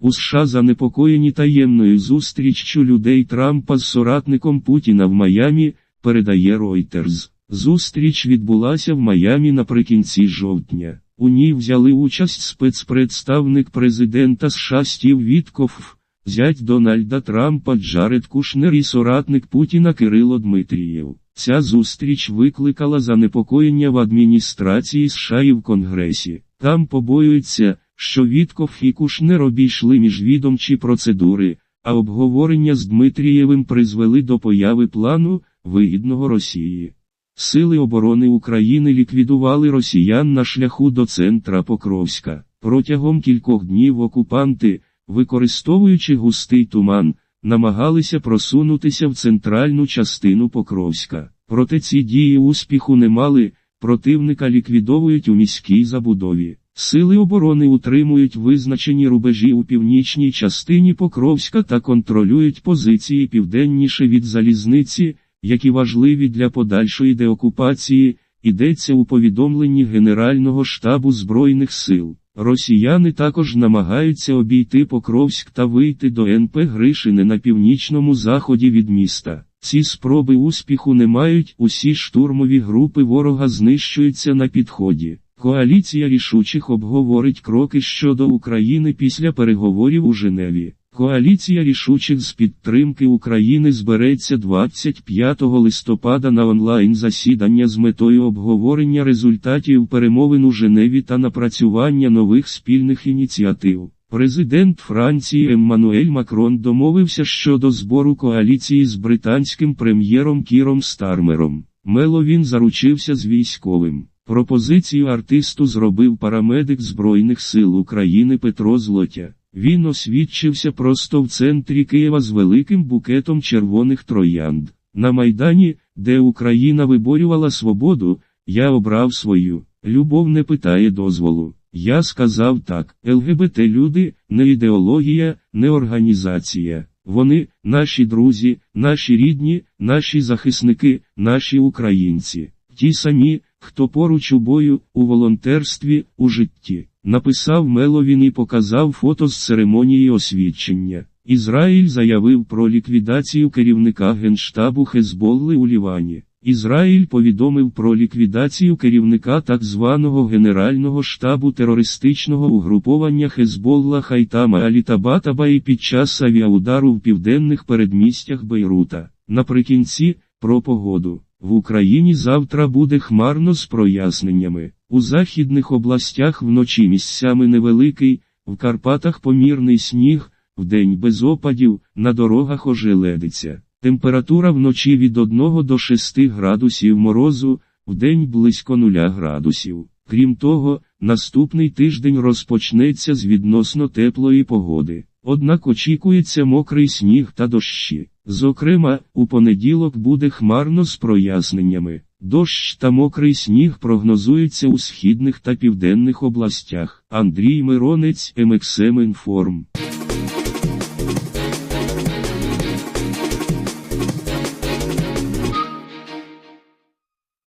У США занепокоєні таємною зустріччю людей Трампа з соратником Путіна в Майамі, передає Reuters. Зустріч відбулася в Майамі наприкінці жовтня. У ній взяли участь спецпредставник президента США Стів Віткоф, зять Дональда Трампа Джаред Кушнер і соратник Путіна Кирило Дмитрієв. Ця зустріч викликала занепокоєння в адміністрації США і в Конгресі. Там побоюються, що Вітков і Кушнер обійшли міжвідомчі процедури, а обговорення з Дмитрієвим призвели до появи плану, вигідного Росії. Сили оборони України ліквідували росіян на шляху до центра Покровська. Протягом кількох днів окупанти, використовуючи густий туман, намагалися просунутися в центральну частину Покровська. Проте ці дії успіху не мали, противника ліквідовують у міській забудові. Сили оборони утримують визначені рубежі у північній частині Покровська та контролюють позиції південніше від залізниці, які важливі для подальшої деокупації, йдеться у повідомленні Генерального штабу Збройних сил. Росіяни також намагаються обійти Покровськ та вийти до НП Гришини на північному заході від міста. Ці спроби успіху не мають, усі штурмові групи ворога знищуються на підході. Коаліція рішучих обговорить кроки щодо України після переговорів у Женеві. Коаліція рішучих з підтримки України збереться 25 листопада на онлайн засідання з метою обговорення результатів перемовин у Женеві та напрацювання нових спільних ініціатив. Президент Франції Еммануель Макрон домовився щодо збору коаліції з британським прем'єром Кіром Стармером. Мело він заручився з військовим. Пропозицію артисту зробив парамедик Збройних сил України Петро Злотя. Він освідчився просто в центрі Києва з великим букетом червоних троянд. На Майдані, де Україна виборювала свободу, я обрав свою. Любов не питає дозволу. Я сказав так: ЛГБТ люди, не ідеологія, не організація. Вони, наші друзі, наші рідні, наші захисники, наші українці. Ті самі, хто поруч у бою, у волонтерстві, у житті. Написав Меловін і показав фото з церемонії освідчення. Ізраїль заявив про ліквідацію керівника генштабу Хезболли у Лівані. Ізраїль повідомив про ліквідацію керівника так званого Генерального штабу терористичного угруповання Хезболла Хайтама Алітабатабаї під час авіаудару в південних передмістях Бейрута. Наприкінці, про погоду. В Україні завтра буде хмарно з проясненнями. У західних областях вночі місцями невеликий, в Карпатах помірний сніг, вдень без опадів, на дорогах ожеледиться. Температура вночі від 1 до 6 градусів морозу, вдень близько 0 градусів. Крім того, наступний тиждень розпочнеться з відносно теплої погоди. Однак очікується мокрий сніг та дощі. Зокрема, у понеділок буде хмарно з проясненнями. Дощ та мокрий сніг прогнозуються у східних та південних областях. Андрій Миронець, МХМ Інформ.